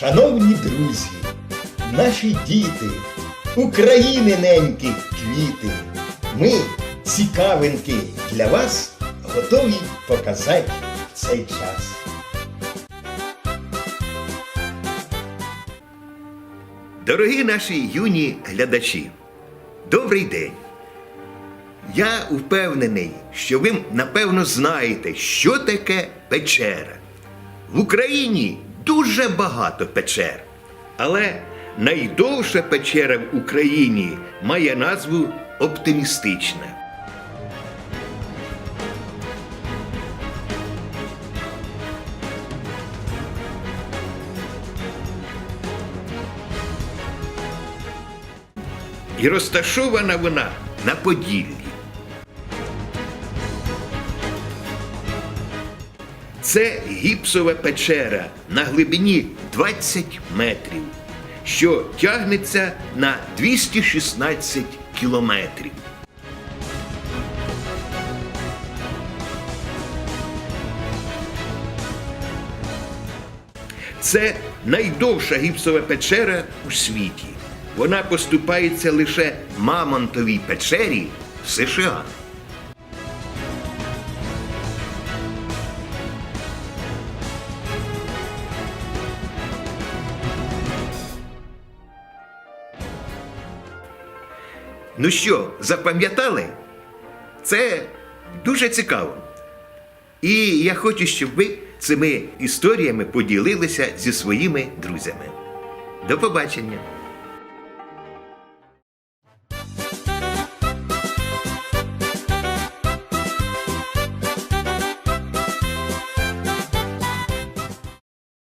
Шановні друзі, наші діти, України ненькі квіти, ми, цікавинки для вас, готові показати цей час. Дорогі наші юні глядачі, добрий день! Я впевнений, що ви напевно знаєте, що таке печера. В Україні дуже багато печер, але найдовша печера в Україні має назву оптимістична. І розташована вона на Поділлі. Це гіпсова печера на глибині 20 метрів, що тягнеться на 216 кілометрів. Це найдовша гіпсова печера у світі. Вона поступається лише Мамонтовій печері в США. Ну що, запам'ятали? Це дуже цікаво. І я хочу, щоб ви цими історіями поділилися зі своїми друзями. До побачення!